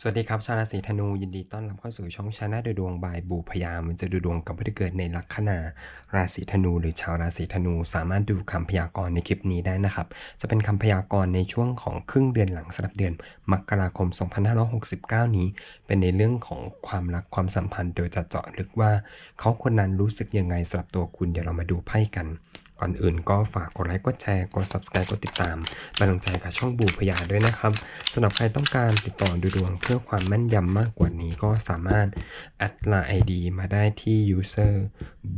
สวัสดีครับ ชาวราศีธนูยินดีต้อนรับเข้าสู่ช่องชาแนลดูดวงบายบูพยามันจะดูดวงกับผู้ที่เกิดในลัคนาราศีธนู หรือชาวราศีธนู สามารถดูคำพยากรณ์ในคลิปนี้ได้นะครับ จะเป็นคำพยากรณ์ในช่วงของครึ่งเดือนหลังสำหรับเดือนมกราคม 2569 นี้ เป็นในเรื่องของความรักความสัมพันธ์โดยจะเจาะลึกว่า เขาคนนั้นรู้สึกยังไงสำหรับตัวคุณเดี๋ยวเรามาดูไพ่กัน ก่อนอื่นก็ฝากกดไลค์กดแชร์กด subscribe กดติดตามเป็นกำลังใจกับช่องบูพยาด้วยนะครับสำหรับใครต้องการติดต่อดูดวงเพื่อความแม่นยำมากกว่านี้ก็สามารถแอดไลน์ ID มาได้ที่ user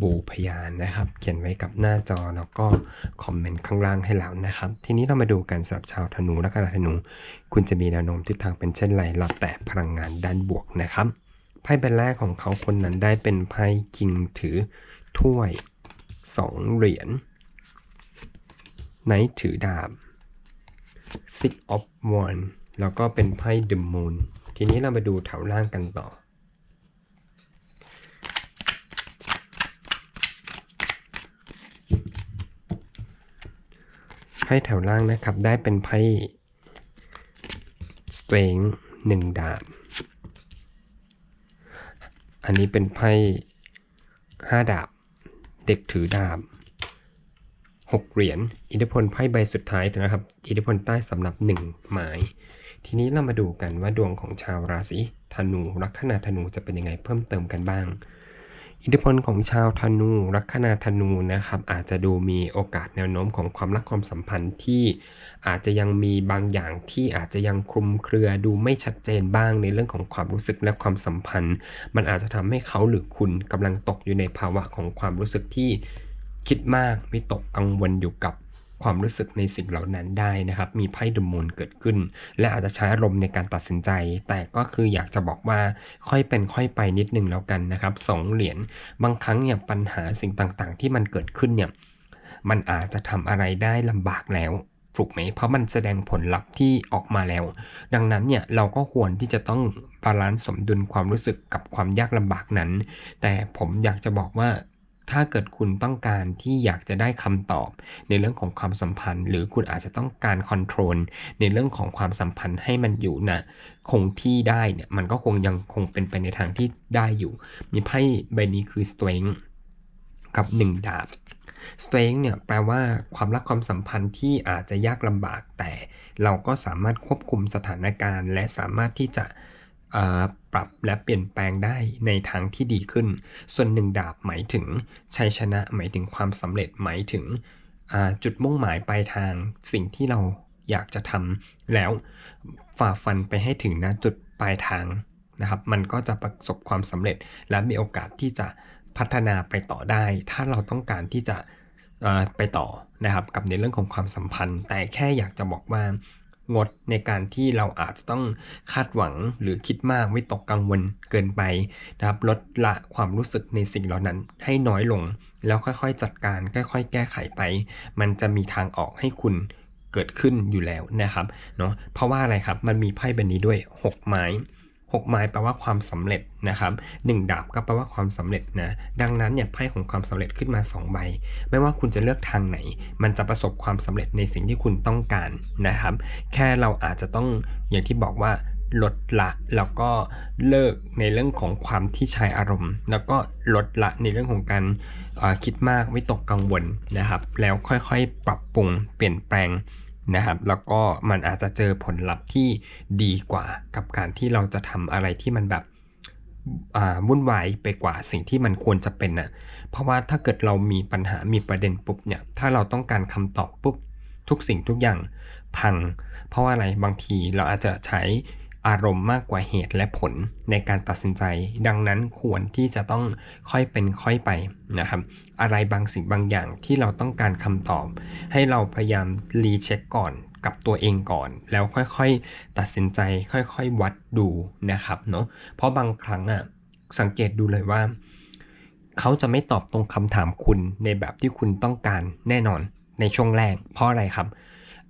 บูพยานะครับ เขียนไว้กับหน้าจอแล้วก็คอมเมนต์ข้างล่างให้แล้วนะครับ ทีนี้เรามาดูกันสำหรับชาวธนูและกระธนู คุณจะมีแนวโน้มทิศทางเป็นเช่นไรรับแต่พลังงานด้านบวกนะครับไพ่ใบแรกของเขาคนนั้นได้เป็นไพ่คิงถือถ้วยสองเหรียญ ไนท์ถือดาบ Six of Wands แล้วก็เป็นไพ่ The Moon ทีนี้เรามาดูแถวล่างกันต่อ ไพ่แถวล่างนะครับ ได้เป็นไพ่ Strength หนึ่งดาบ อันนี้เป็นไพ่ห้าดาบ เด็กถือดาบ หกเหรียญ อิทธิพลไพ่ใบสุดท้ายนะครับ อิทธิพลใต้สำหรับหนึ่งหมาย ทีนี้เรามาดูกันว่าดวงของชาวราศีธนูลัคนาธนูจะเป็นยังไงเพิ่มเติมกันบ้าง อิทธิพลของชาวธนูลัคนาธนูนะครับ อาจจะดูมีโอกาสแนวโน้มของความรักความสัมพันธ์ที่อาจจะยังมีบางอย่างที่อาจจะยังคลุมเครือดูไม่ชัดเจนบ้างในเรื่องของความรู้สึกและความสัมพันธ์ มันอาจจะทำให้เขาหรือคุณกำลังตกอยู่ในภาวะของความรู้สึกที่ คิดมากวิตกกังวลอยู่กับความรู้สึกในสิ่งเหล่านั้นได้นะครับ มีไพ่ดมูลเกิดขึ้น และอาจจะใช้อารมณ์ในการตัดสินใจ แต่ก็คืออยากจะบอกว่าค่อยเป็นค่อยไปนิดนึงแล้วกันนะครับสองเหรียญบางครั้งเนี่ยปัญหาสิ่งต่างๆ ที่มันเกิดขึ้นเนี่ยมันอาจจะทำอะไรได้ลำบากแล้วถูกไหม เพราะมันแสดงผลลัพธ์ที่ออกมาแล้ว ดังนั้นเนี่ยเราก็ควรที่จะต้องบาลานซ์สมดุลความรู้สึกกับความยากลำบากนั้น แต่ผมอยากจะบอกว่า ถ้าเกิดคุณต้องการที่อยากจะได้คำตอบ ในเรื่องของความสัมพันธ์ หรือคุณอาจจะต้องการคอนโทรลในเรื่องของความสัมพันธ์ให้มันอยู่นะคงที่ได้เนี่ยมันก็คงยังคงเป็นไปในทางที่ได้อยู่ มีไพ่ใบนี้คือ strength กับ 1 ดาบ strength เนี่ยแปลว่าความรักความสัมพันธ์ที่อาจจะยากลำบากแต่ เราก็สามารถควบคุมสถานการณ์ และสามารถที่จะ ปรับและเปลี่ยนแปลงได้ในทางที่ดีขึ้น ส่วนหนึ่งดาบหมายถึงชัยชนะหมายถึงความสำเร็จหมายถึงจุดมุ่งหมายปลายทางสิ่งที่เราอยากจะทำแล้วฝ่าฟันไปให้ถึงนะจุดปลายทางนะครับ มันก็จะประสบความสำเร็จ และมีโอกาสที่จะพัฒนาไปต่อได้ ถ้าเราต้องการที่จะไปต่อนะครับกับในเรื่องของความสัมพันธ์ แต่แค่อยากจะบอกว่า งดในการที่เราอาจจะต้องคาดหวังหรือคิดมากไม่ตกกังวลเกินไปนะครับลดละความรู้สึกในสิ่งเหล่านั้นให้น้อยลง แล้วค่อยๆจัดการค่อยๆ แก้ไขไป มันจะมีทางออกให้คุณเกิดขึ้นอยู่แล้วนะครับเนาะเพราะว่าอะไรครับมันมีไพ่ใบนี้ด้วย 6 ไม้ 6 ไม้แปลว่าความสำเร็จนะครับ1ดาบก็แปลว่าความสำเร็จนะดังนั้นเนี่ยไพ่ของความสำเร็จขึ้นมา 2 ใบ ไม่ว่าคุณจะเลือกทางไหน มันจะประสบความสำเร็จในสิ่งที่คุณต้องการนะครับ แค่เราอาจจะต้องอย่างที่บอกว่าลดละแล้วก็เลิกในเรื่องของความที่ใช้อารมณ์ แล้วก็ลดละในเรื่องของการคิดมากวิตกกังวลนะครับ แล้วค่อยๆ ปรับปรุงเปลี่ยนแปลง นะครับแล้วก็มันอาจจะเจอผลลัพธ์ที่ดีกว่ากับการที่เราจะทำอะไรที่มันแบบวุ่นวายไปกว่าสิ่งที่มันควรจะเป็นน่ะเพราะว่าถ้าเกิดเรามีปัญหามีประเด็นปุ๊บเนี่ยถ้าเราต้องการคำตอบปุ๊บทุกสิ่งทุกอย่างพัง เพราะว่าอะไรบางทีเราอาจจะใช้ อารมณ์มากกว่าเหตุและผลในการตัดสินใจ ดังนั้นควรที่จะต้องค่อยเป็นค่อยไปนะครับ อะไรบางสิ่งบางอย่างที่เราต้องการคำตอบ ให้เราพยายามรีเช็คก่อนกับตัวเองก่อน แล้วค่อยๆตัดสินใจ ค่อยๆวัดดูนะครับเนาะเพราะบางครั้งอะสังเกตดูเลยว่า เขาจะไม่ตอบตรงคำถามคุณในแบบที่คุณต้องการแน่นอนในช่วงแรก เพราะอะไรครับ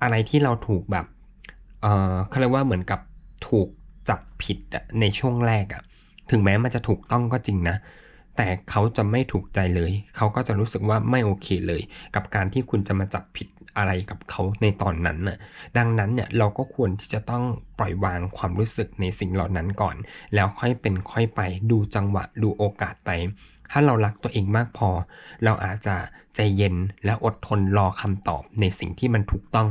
อะไรที่เราถูกแบบเออเขาเรียกว่าเหมือนกับ ถูกจับผิดในช่วงแรกอะถึงแม้มันจะถูกต้องก็จริงนะ แต่เขาจะไม่ถูกใจเลย เขาก็จะรู้สึกว่าไม่โอเคเลย กับการที่คุณจะมาจับผิดอะไรกับเขาในตอนนั้นน่ะ ดังนั้นเนี่ยเราก็ควรที่จะต้องปล่อยวางความรู้สึกในสิ่งเหล่านั้นก่อน แล้วค่อยเป็นค่อยไปดูจังหวะดูโอกาสไป ถ้าเรารักตัวเองมากพอ เราอาจจะใจเย็นและอดทนรอคำตอบในสิ่งที่มันถูกต้อง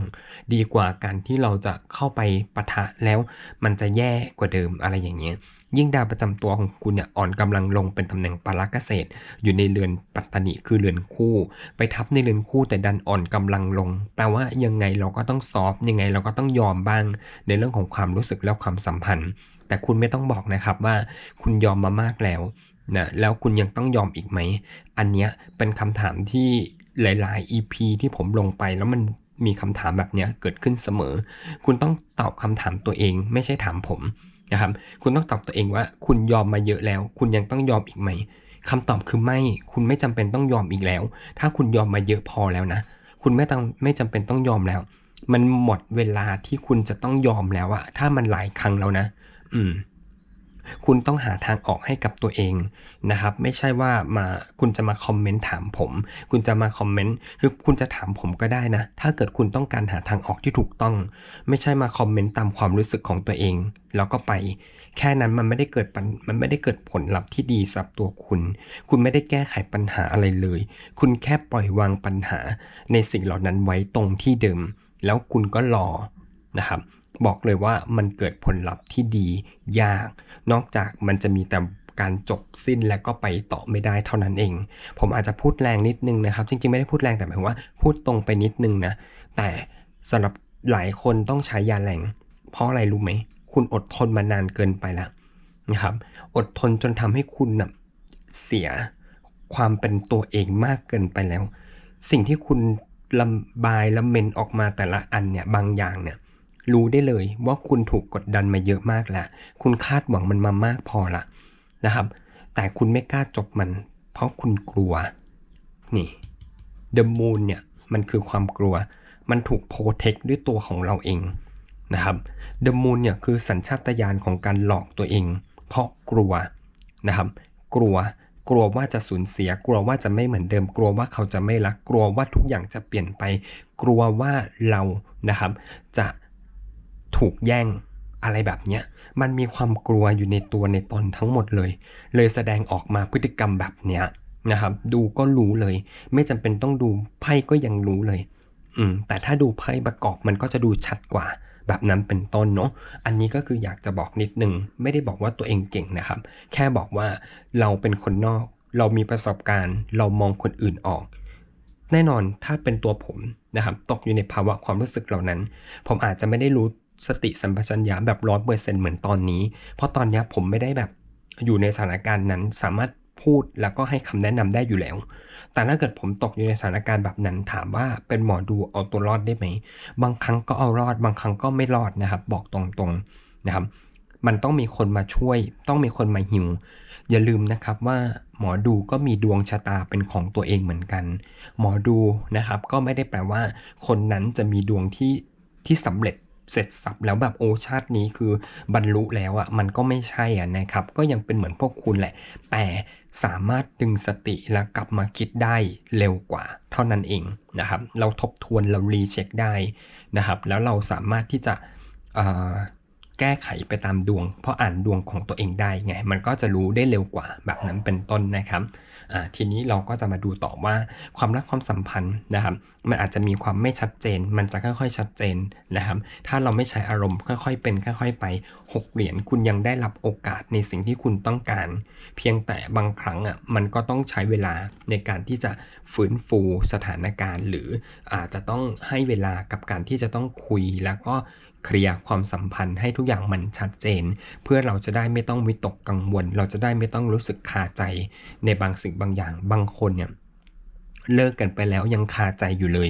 ดีกว่าการที่เราจะเข้าไปปะทะแล้วมันจะแย่กว่าเดิมอะไรอย่างเงี้ยยิ่งดาวประจำตัวของคุณเนี่ยอ่อนกำลังลงเป็นตำแหน่งปาราเกษตร อยู่ในเรือนปัตตนิคือเรือนคู่ ไปทับในเรือนคู่แต่ดันอ่อนกำลังลง แปลว่ายังไงเราก็ต้องซอฟยังไงเราก็ต้องยอมบ้าง ในเรื่องของความรู้สึกและความสัมพันธ์ แต่คุณไม่ต้องบอกนะครับว่าคุณยอมมามากแล้ว นะแล้วคุณยังต้องยอมอีกไหม อันเนี้ยเป็นคำถามที่หลาย ๆ EP ที่ผมลงไปแล้วมันมีคำถามแบบเนี้ยเกิดขึ้นเสมอ คุณต้องตอบคำถามตัวเองไม่ใช่ถามผมนะครับ คุณต้องตอบตัวเองว่าคุณยอมมาเยอะแล้ว คุณยังต้องยอมอีกไหมคำตอบคือไม่ คุณไม่จำเป็นต้องยอมอีกแล้ว ถ้าคุณยอมมาเยอะพอแล้วนะ คุณไม่ต้องไม่จำเป็นต้องยอมแล้ว มันหมดเวลาที่คุณจะต้องยอมแล้วอะถ้ามันหลายครั้งแล้วนะ อืม คุณต้องหาทางออกให้กับตัวเองนะครับ ไม่ใช่ว่ามาคุณจะมาคอมเมนต์ถามผม คุณจะมาคอมเมนต์คือคุณจะถามผมก็ได้นะ ถ้าเกิดคุณต้องการหาทางออกที่ถูกต้อง ไม่ใช่มาคอมเมนต์ตามความรู้สึกของตัวเอง แล้วก็ไป แค่นั้นมันไม่ได้เกิดมันไม่ได้เกิดผลลัพธ์ที่ดีสำหรับตัวคุณ คุณไม่ได้แก้ไขปัญหาอะไรเลย คุณแค่ปล่อยวางปัญหา ในสิ่งเหล่านั้นไว้ตรงที่เดิม แล้วคุณก็รอนะครับ บอกเลยว่ามันเกิดผลลัพธ์ที่ดียาก นอกจากมันจะมีแต่การจบสิ้นแล้วก็ไปต่อไม่ได้เท่านั้นเอง ผมอาจจะพูดแรงนิดนึงนะครับ จริงๆไม่ได้พูดแรงแต่หมายความว่าพูดตรงไปนิดนึงนะ แต่สำหรับหลายคนต้องใช้ยาแรง เพราะอะไรรู้ไหม คุณอดทนมานานเกินไปแล้วนะครับ อดทนจนทำให้คุณนะ่ะเสียความเป็นตัวเองมากเกินไปแล้ว สิ่งที่คุณลำบายละเมนออกมาแต่ละอันเนี่ยบางอย่างเนี่ย รู้ได้เลยว่าคุณถูกกดดันมาเยอะมากล้วคุณคาดหวังมันมามากพอละนะครับ แต่คุณไม่กล้าจบมัน เพราะคุณกลัว นี่เดอะมูนเนี่ยมันคือความกลัว มันถูกโปรเทคด้วยตัวของเราเองนะครับเดอะมูนเนี่ยคือสัญชาตญาณของการหลอกตัวเอง เพราะกลัวนะครับ กลัวกลัวว่าจะสูญเสีย กลัวว่าจะไม่เหมือนเดิม กลัวว่าเขาจะไม่รัก กลัวว่าทุกอย่างจะเปลี่ยนไป กลัวว่าเรานะครับ จะ ถูกแย่งอะไรแบบเนี้ยมันมีความกลัวอยู่ในตัวในตนทั้งหมดเลย เลยแสดงออกมาพฤติกรรมแบบเนี้ยนะครับ ดูก็รู้เลย ไม่จำเป็นต้องดูไพ่ก็ยังรู้เลย อืม แต่ถ้าดูไพ่ประกอบมันก็จะดูชัดกว่าแบบนั้นเป็นต้นเนาะ อันนี้ก็คืออยากจะบอกนิดนึง ไม่ได้บอกว่าตัวเองเก่งนะครับ แค่บอกว่าเราเป็นคนนอก เรามีประสบการณ์ เรามองคนอื่นออก แน่นอนถ้าเป็นตัวผมนะครับ ตกอยู่ในภาวะความรู้สึกเหล่านั้น ผมอาจจะไม่ได้รู้ สติสัมปชัญญะแบบร้อยเปอร์เซ็นเหมือนตอนนี้ เพราะตอนนี้ผมไม่ได้แบบอยู่ในสถานการณ์นั้นสามารถพูดแล้วก็ให้คำแนะนำได้อยู่แล้ว แต่ถ้าเกิดผมตกอยู่ในสถานการณ์แบบนั้นถามว่าเป็นหมอดูเอาตัวรอดได้ไหม บางครั้งก็เอารอด บางครั้งก็ไม่รอดนะครับ บอกตรงๆนะครับ มันต้องมีคนมาช่วย ต้องมีคนมาหิว อย่าลืมนะครับว่าหมอดูก็มีดวงชะตาเป็นของตัวเองเหมือนกัน หมอดูนะครับก็ไม่ได้แปลว่า คนนั้นจะมีดวงที่ที่สำเร็จ เสร็จสับแล้วแบบโอชาตินี้คือบรรลุแล้วอะ่ะมันก็ไม่ใช่อะนะครับ ก็ยังเป็นเหมือนพวกคุณแหละ แต่สามารถดึงสติแล้วกลับมาคิดได้เร็วกว่า เท่านั้นเองนะครับ เราทบทวนเรารีเช็คได้นะครับ แล้วเราสามารถที่จะ แก้ไขไปตามดวง เพราะอ่านดวงของตัวเองได้ไง มันก็จะรู้ได้เร็วกว่าแบบนั้นเป็นต้นนะครับทีนี้เราก็จะมาดูต่อว่าความรักความสัมพันธ์นะครับ มันอาจจะมีความไม่ชัดเจน มันจะค่อยๆชัดเจนนะครับ ถ้าเราไม่ใช้อารมณ์ค่อยๆเป็นค่อย ๆ ไป 6 เหรียญคุณยังได้รับโอกาสในสิ่งที่คุณต้องการ เพียงแต่บางครั้งอะมันก็ต้องใช้เวลาในการที่จะฟื้นฟูสถานการณ์ หรืออาจจะต้องให้เวลากับการที่จะต้องคุยแล้วก็เคลียร์ความสัมพันธ์ให้ทุกอย่างมันชัดเจน เพื่อเราจะได้ไม่ต้องวิตกกังวล เราจะได้ไม่ต้องรู้สึกคาใจในบางสิ่งบางอย่างบางคนเนี่ยเลิกกันไปแล้วยังคาใจอยู่เลย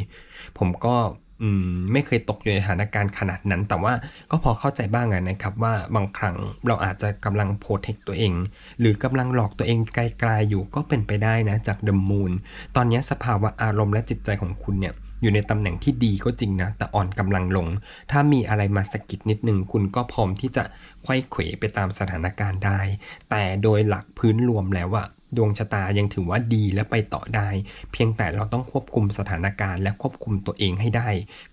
ผมก็ไม่เคยตกอยู่ในสถานการณ์ขนาดนั้น แต่ว่าก็พอเข้าใจบ้างนะครับว่าบางครั้งเราอาจจะกำลังโปรเทคตัวเอง หรือกำลังหลอกตัวเองไกลๆอยู่ก็เป็นไปได้นะจากเดมมูนตอนนี้สภาวะอารมณ์และจิตใจของคุณเนี่ย อยู่ในตำแหน่งที่ดีก็จริงนะ แต่อ่อนกำลังลง ถ้ามีอะไรมาสะกิดนิดนึง คุณก็พร้อมที่จะไขว้เขวไปตามสถานการณ์ได้ แต่โดยหลักพื้นรวมแล้วอะดวงชะตายังถือว่าดีและไปต่อได้ เพียงแต่เราต้องควบคุมสถานการณ์และควบคุมตัวเองให้ได้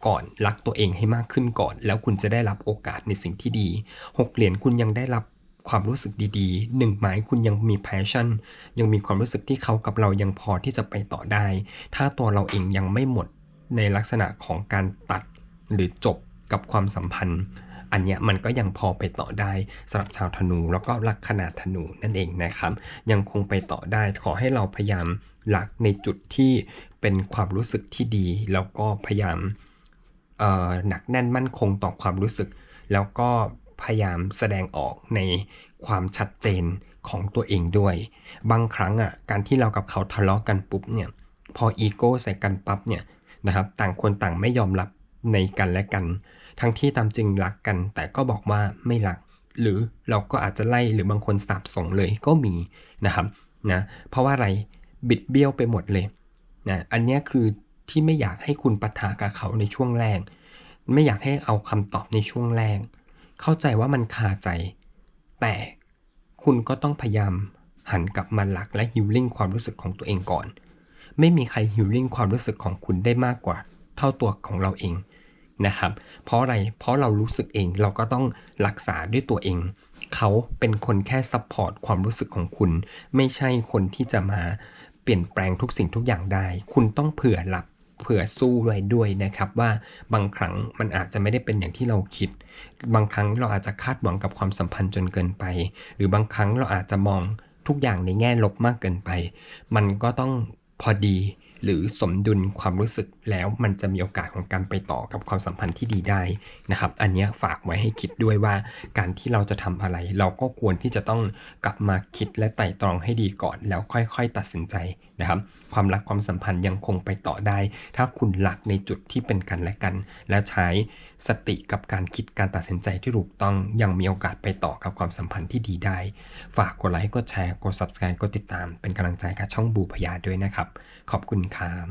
ก่อนรักตัวเองให้มากขึ้นก่อน แล้วคุณจะได้รับโอกาสในสิ่งที่ดีหกเหรียญคุณยังได้รับความรู้สึกดีๆหนึ่งหมายคุณยังมี passion ยังมีความรู้สึกที่เขากับเรายังพอที่จะไปต่อได้ ถ้าตัวเราเองยังไม่หมด ในลักษณะของการตัดหรือจบกับความสัมพันธ์ อันเนี้ยมันก็ยังพอไปต่อได้สำหรับชาวธนู แล้วก็ลักขนาดธนูนั่นเองนะครับ ยังคงไปต่อได้ขอให้เราพยายามหลักในจุดที่เป็นความรู้สึกที่ดี แล้วก็พยายามหนักแน่นมั่นคงต่อความรู้สึก แล้วก็พยายามแสดงออกในความชัดเจนของตัวเองด้วย บางครั้งอะการที่เรากับเขาทะเลาะกันปุ๊บเนี่ยพออีโก้ใส่กันปั๊บเนี่ย นะครับต่างคนต่างไม่ยอมรับในกันและกัน ทั้งที่ตามจริงรักกัน แต่ก็บอกว่าไม่รัก หรือเราก็อาจจะไล่หรือบางคนสาบส่งเลยก็มีนะครับนะเพราะว่าอะไรบิดเบี้ยวไปหมดเลยนะอันนี้คือที่ไม่อยากให้คุณปะทะกับเขาในช่วงแรก ไม่อยากให้เอาคำตอบในช่วงแรก เข้าใจว่ามันคาใจ แต่คุณก็ต้องพยายามหันกลับมาหลักและฮิลลิ่งความรู้สึกของตัวเองก่อน ไม่มีใครฮิลลิ่งความรู้สึกของคุณได้มากกว่า เท่าตัวของเราเองนะครับ เพราะอะไรเพราะเรารู้สึกเองเราก็ต้องรักษาด้วยตัวเอง เขาเป็นคนแค่ซัพพอร์ตความรู้สึกของคุณ ไม่ใช่คนที่จะมาเปลี่ยนแปลงทุกสิ่งทุกอย่างได้ คุณต้องเผื่อรับเผื่อสู้ไว้ด้วยนะครับว่าบางครั้งมันอาจจะไม่ได้เป็นอย่างที่เราคิด บางครั้งเราอาจจะคาดหวังกับความสัมพันธ์จนเกินไป หรือบางครั้งเราอาจจะมองทุกอย่างในแง่ลบมากเกินไป มันก็ต้อง พอดี หรือสมดุลความรู้สึกแล้วมันจะมีโอกาสของการไปต่อกับความสัมพันธ์ที่ดีได้นะครับ อันนี้ฝากไว้ให้คิดด้วยว่าการที่เราจะทำอะไร เราก็ควรที่จะต้องกลับมาคิดและไต่ตรองให้ดีก่อน แล้วค่อยๆ ตัดสินใจนะครับ ความรักความสัมพันธ์ยังคงไปต่อได้ ถ้าคุณรักในจุดที่เป็นกันและกัน และใช้สติกับการคิดการตัดสินใจที่ถูกต้องยังมีโอกาสไปต่อกับความสัมพันธ์ที่ดีได้ ฝากกดไลค์กดแชร์กด subscribe กดติดตามเป็นกำลังใจกับช่องบูพยาด้วยนะครับ ขอบคุณถาม